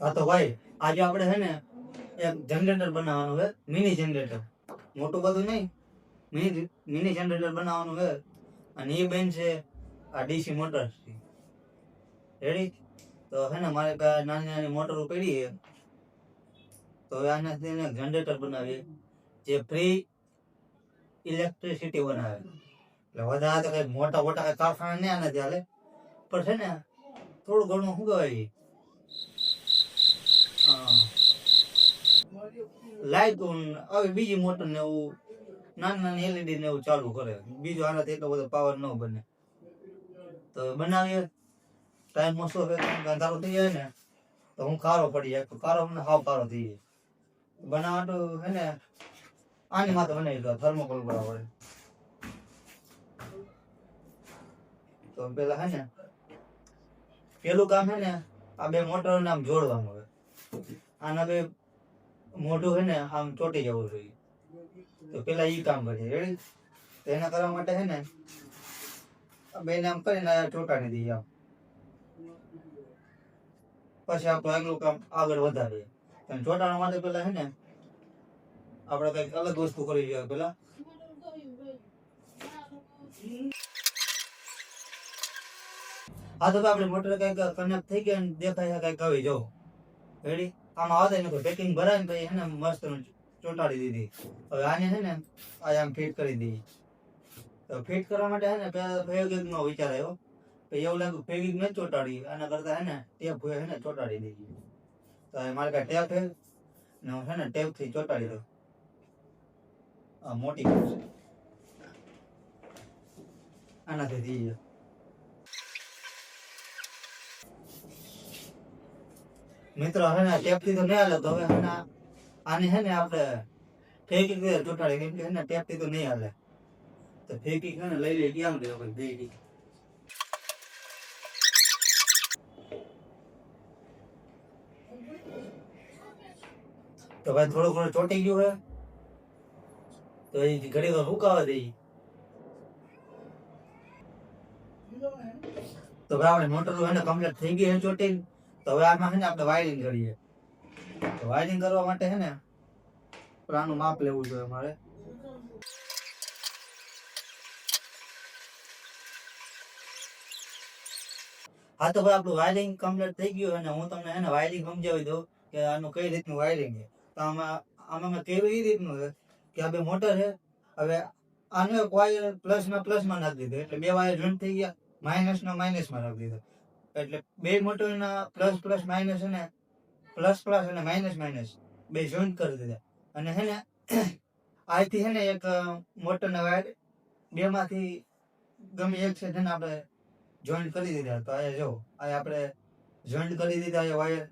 હા તો ભાઈ, આજે આપણે છે ને એક જનરેટર બનાવવાનું છે મિની જનરેટર મોટું બધું નહીં મિની મિની જનરેટર બનાવવાનું છે. અને એ બેન છે, આ ડીસી મોટર્સ. રેડી તો છે ને મારે નાની નાની મોટરો પડી છે. તો હવે આનાથી જનરેટર બનાવીએ, જે ફ્રી ઇલેક્ટ્રિસિટી બનાવે. એટલે વધારે તો કંઈ મોટા મોટા કારખાના નહીં આના હાલે પણ છે ને થોડું ઘણું શું કહેવાય? લાઈટ હવે બીજી મોટર ને એવું, નાની નાની એલઈડી ને એવું ચાલુ કરે. બીજું આનાથી એટલો બધો પાવર ન બને. તો બનાવીએ. ટાઈમ ઓછો અંધારો થઈ જાય ને, તો હું કારો પડી જાય. કારો મને હાવ કારો થઈ જાય. બનાવવા તો હે ને, આની માથે બનાવી દો થર્મોકોલ બરાબર. તો પેલા હે ને, પેલું કામ હે ને, આ બે મોટર ને આમ જોડવાનું હવે આના બે મોઢું છે ને આમ ચોટી જવું જોઈએ. તો પેલા ઈ કામ કરીએ. રેડી તો એના કરવા માટે છે ને બેને આમ કરીને ચોટાડી દઈએ આમ. પછી આપણું આગલું કામ આગળ વધારીએ. અને ચોટાડવા માટે પેલા છે ને આપણે કંઈક અલગ વસ્તુ કરી જોઈએ પેલા. આ તો આપણે મોટર કંઈક કનેક્ટ થઈ ગયા દેખાય કંઈક આવી જો રેડી આમાં આવતા કોઈ પેકિંગ ભરાય ને પછી એને મસ્ત ચોંટાડી દીધી. હવે આને છે ને આજે આમ ફિટ કરી દીધી. તો ફિટ કરવા માટે છે ને પેલા ફેવિક નો વિચાર આવ્યો. પછી એવું લાગ્યું ફેગિંગ નથી ચોંટાડી. આના કરતા છે ને ટેપ હોય ને ચોંટાડી દીધી. તો હવે મારે કાંઈ ટેપ છે ને હું છે ને ટેપથી ચોંટાડી દઉં. આ મોટી આનાથી થઈ જાય મિત્રો હે ને ટેપથી તો નહીં હાલે તો હવે હે ને આને હે ને આપણે ફેંકી દે ચોટાડી કેમ કે હે ને ટેપથી તો નહીં હાલે તો ફેંકી છે ને લઈ લઈ ક્યાં દે ભાઈ બે દી તો ભાઈ થોડું ઘણું ચોટી ગયું હે તો એ ઘડી તો સુકાવા દઈ તો ભાઈ આપણે મોટર હે ને કમ્પ્લીટ થઈ ગઈ હે ચોટી તો હવે આમાં છે ને આપણે વાયરિંગ કરીએ. તો વાયરિંગ કરવા માટે છે ને આનું માપ લેવું જોઈએ મારે હા તો ભાઈ, આપણું વાયરિંગ કમ્પ્લીટ થઈ ગયું અને હું તમને એને વાયરિંગ સમજાવી દઉં કે આનું કઈ રીતનું વાયરિંગ છે. તો આમાં આમાં કેવું એ રીતનું છે કે આ મોટર છે. હવે આનો એક વાયર પ્લસ પ્લસમાં પ્લસમાં નાખી દીધો. એટલે બે વાયર જોઈન્ટ થઈ ગયા. માઇનસનો માઇનસમાં માઇનસ નાખી દીધો. એટલે બે મોટરના પ્લસ પ્લસ માઇનસ અને પ્લસ પ્લસ અને માઇનસ માઇનસ બે જોઈન્ટ કરી દીધા. અને હે ને આથી હે ને એક મોટરના વાયર બે માંથી ગમે એક છે તેને આપણે જોઈન્ટ કરી દીધા. તો આ જો આ આપણે જોઈન્ટ કરી દીધા એ વાયર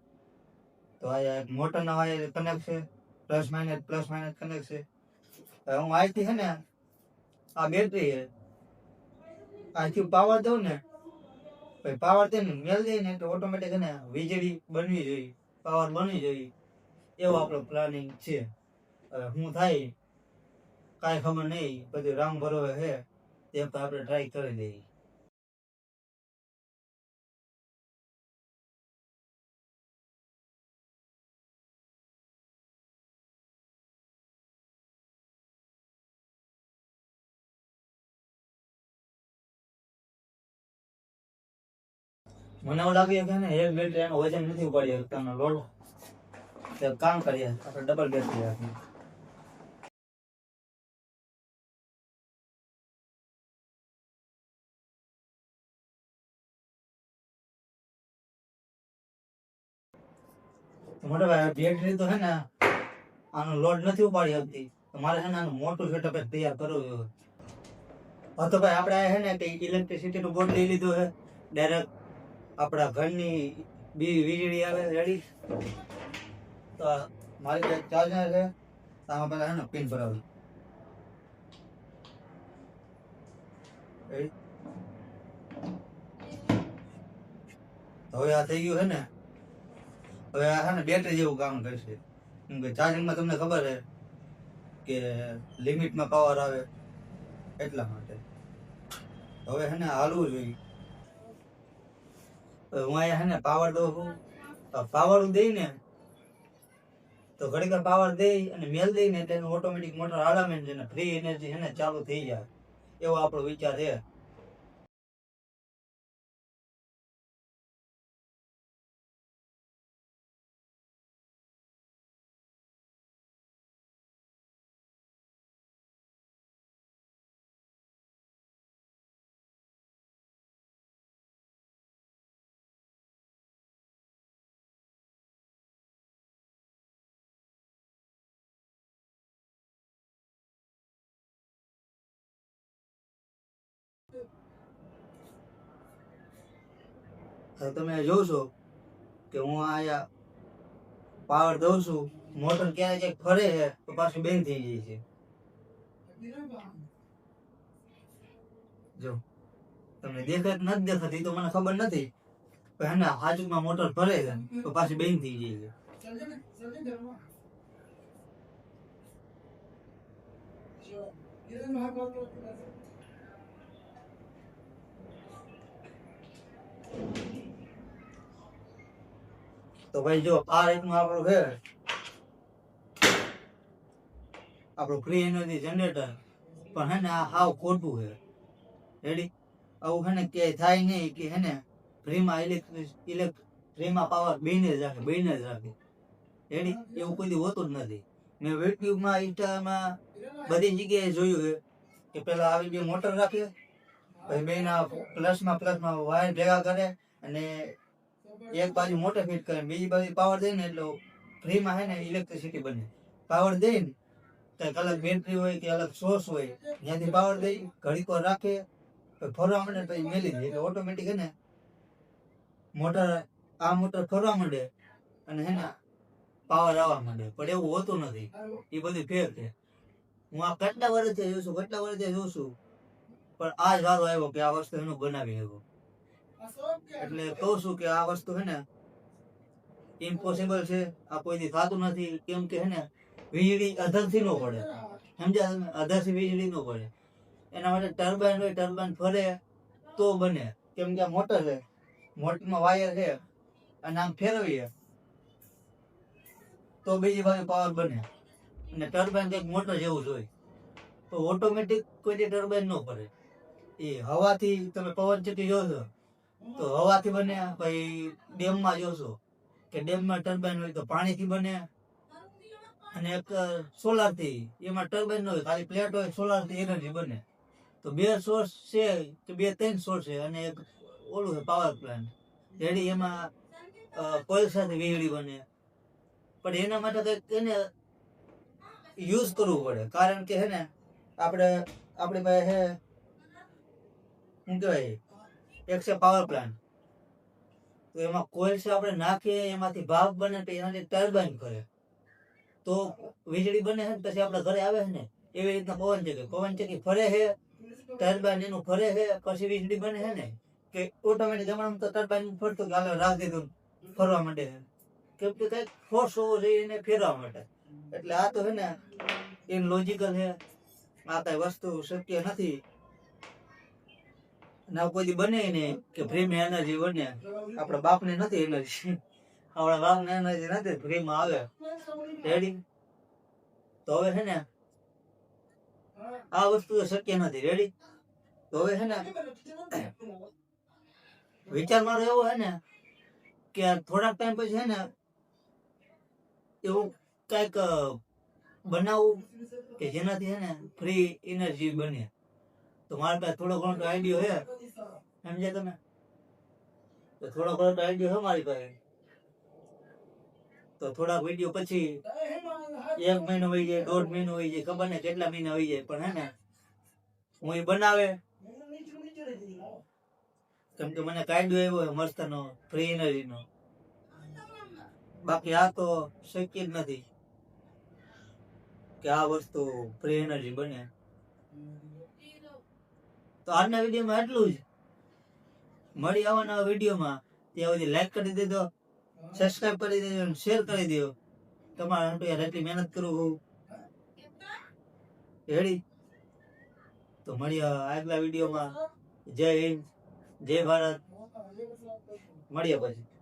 તો આ એક મોટરના વાયર કનેક્ટ છે plus minus plus minus connect છે. હું આથી હે ને, આ બેટરી છે આથી પાવર દઉં ને પછી પાવર તેને મેલ દે ને તો ઓટોમેટિક ને વીજળી બનવી જોઈએ પાવર બનવી જોઈએ. એવો આપણો પ્લાનિંગ છે. હવે શું થાય, કાંઈ ખબર નહીં, બધું રામ ભરોવે છે તે તો આપણે ટ્રાય કરી દઈએ મને એવું લાગે કે ને, એક બેટરી એનું વજન નથી ઉપાડી શકતાનો લોડ. તો કામ કરીએ, આપણે ડબલ બેટરી રાખીએ. મોટા ભાઈ બેટરી તો છે ને, આનો લોડ નથી ઉપાડી શકતી મારે છે ને આનું મોટું સેટઅપ તૈયાર કરવું હા તો ભાઈ, આપણે છે ને કે ઇલેક્ટ્રિસિટી નું બોર્ડ લઈ લીધું છે. ડાયરેક્ટ આપણા ઘરની બી વીજળી આવે રેડી. તો મારી પાસે ચાર્જર છે. આમાં પહેલાં છે ને પિન ભરાવી. હવે આ થઈ ગયું છે ને. હવે આ છે ને બેટરી જેવું કામ કરશે. કેમ કે ચાર્જિંગમાં તમને ખબર છે કે લિમિટમાં પાવર આવે એટલા માટે. હવે છે ને હાલવું જોઈએ. હું અહીંયા હે ને પાવર દઉં પાવર દઈ ને તો ઘડીક પાવર દઈ અને મેલ દઈ ને એટલે ઓટોમેટિક મોટર આરામે ને ફ્રી એનર્જી છે ને ચાલુ થઈ જાય. એવો આપણો વિચાર છે. તમે જોશો કે હું અહીંયા પાવર દઉં છું, મોટર ક્યારે ચેક ફરે છે, તો પાછું બેન થઈ જાય છે. જો, તમને દેખાય નથી દેખાતી, તો મને ખબર નથી. પણ એના હાજુમાં મોટર ફરે છે તો પાછી બેન થઈ જાય છે. તો ભાઈ જો આ રીતનું આપણું છે. આપણું ફ્રી એનર્જી જનરેટર પણ હે ને આ હાવ ખોટું છે. રેડી આવું હે ને ક્યાંય થાય નહીં કે હે ને ફ્રીમાં ઇલેક્ટ્રિક ઇલેક્ટ ફ્રીમાં પાવર બેને જ રાખે, બેને જ રાખે. રેડી એવું કોઈ હોતું જ નથી. મેં યુટ્યુબમાં ઇન્સ્ટામાં બધી જગ્યાએ જોયું છે કે પેલા આવી બે મોટર રાખે. પછી બેના પ્લસમાં પ્લસમાં વાયર ભેગા કરે અને એક બાજુ મોટર ફિટ કરે, બીજી બાજુ પાવર દે ને એટલે ફ્રીમાં હે ને ઇલેક્ટ્રિસિટી બને. પાવર દે ને તો અલગ બેટરી હોય કે અલગ સોર્સ હોય, ત્યાંથી પાવર દઈ ઘડીક રાખે ફરવા માંડે પછી મેલી દે. એટલે ઓટોમેટિક ને મોટર, આ મોટર ફરવા માંડે અને હે ને પાવર આવવા માંડે. પણ એવું હોતું નથી. એ બધું ફેર છે. હું આ કેટલા વર્ષથી જોઉં છું, કેટલા વર્ષથી જોઉં છું, પણ આ જ વારો આવ્યો કે આ વસ્તુ એનું બનાવી આવ્યો એટલે કહું છું કે આ વસ્તુ છે ને ઇમ્પોસિબલ છે. આ કોઈથી થતું નથી. કેમ કે હે ને વીજળી અધરથી ન પડે. સમજ્યા તમે? અધરથી વીજળી ન પડે. એના માટે ટર્બાઇન હોય, ટર્બાઇન ફરે તો બને. કેમ કે મોટર છે. મોટરમાં વાયર છે. અને આમ ફેરવીએ તો બીજી બાજુ પાવર બને. અને ટર્બાઇન કંઈક મોટર જેવું જ હોય. તો ઓટોમેટિક કોઈ ટર્બાઇન ન ફરે. એ હવાથી તમે પવન ચક્કી જોશો તો હવાથી બને પછી ડેમમાં જોશો કે ડેમમાં ટર્બાઇન હોય તો પાણીથી બને અને એક સોલારથી, એમાં ટર્બાઇન ન હોય, ખાલી પ્લેટ હોય, સોલારથી એનર્જી બને. તો બે સોર્સ છે, કે બે ત્રણ સોર્સ છે, અને એક ઓલું છે, પાવર પ્લાન્ટ. રેડી એમાં કોલસાથી વીજળી બને. પણ એના માટે કંઈક એને યુઝ કરવું પડે. કારણ કે હે ને આપણે આપણી પાસે હે શું કહેવાય એક છે પાવર પ્લાન્ટ તો એમાં કોલસા આપણે નાખીએ, એમાંથી ભાપ બને તો એનાથી ટર્બાઇન કરે. તો વીજળી બને છે પછી આપણે ઘરે આવે છે ને, એવી રીતના પવન ચક્કી પવન ચક્કી ફરે છે ટર્બાઇન એનું ફરે છે, પછી વીજળી બને છે ને, કે ઓટોમેટિક જમાનામાં તો ટર્બાઇન ફરતું હાલો રાખ દીધું ફરવા છે. કેમ કે કંઈક ફોર્સ હોવો જોઈએ એને ફેરવા માટે. એટલે આ તો છે ને એ લોજિકલ છે. આ કઈ વસ્તુ શક્ય નથી. ના કોઈ બને ને કે પ્રેમ એનર્જી બને. આપણા બાપને નથી એનર્જી. આપણા બાપને એનર્જી નથી પ્રેમ આવે. રેડી તો હવે છે ને, આ વસ્તુ શક્ય નથી. રેડી તો હવે છે ને, વિચાર મારો એવો છે ને કે થોડાક ટાઈમ પછી છે ને, એવું કંઈક બનાવવું કે જેનાથી છે ને ફ્રી એનર્જી બને. તો મારા પાસે થોડો ઘણો આઈડિયો છે. સમજ્યા તમે? તો થોડો ઘણો આઈડિયો છે મારી પાસે. તો થોડાક વીડિયો પછી એક મહિનો હોય જાય, દોઢ મહિનો હોય જાય, ખબર ને કેટલા મહિના હોય જાય, પણ હે ને, હું એ બનાવે. કેમ કે મને કાયદો એવો મસ્ત નો ફ્રી એનર્જી નો. બાકી આ તો શક્ય જ નથી કે આ વસ્તુ ફ્રી એનર્જી બને. તો આજના વિડીયોમાં એટલું જ. મળી આવવાના વિડીયોમાં, ત્યાં સુધી લાઈક કરી દેજો સબસ્ક્રાઇબ કરી દેજો અને શેર કરી દેજો. તમારા હાટુ યાર એટલી મહેનત કરું હું. હેડી તો મળીએ આગલા વિડીયોમાં. જય હિન્દ, જય ભારત. મળીએ પછી.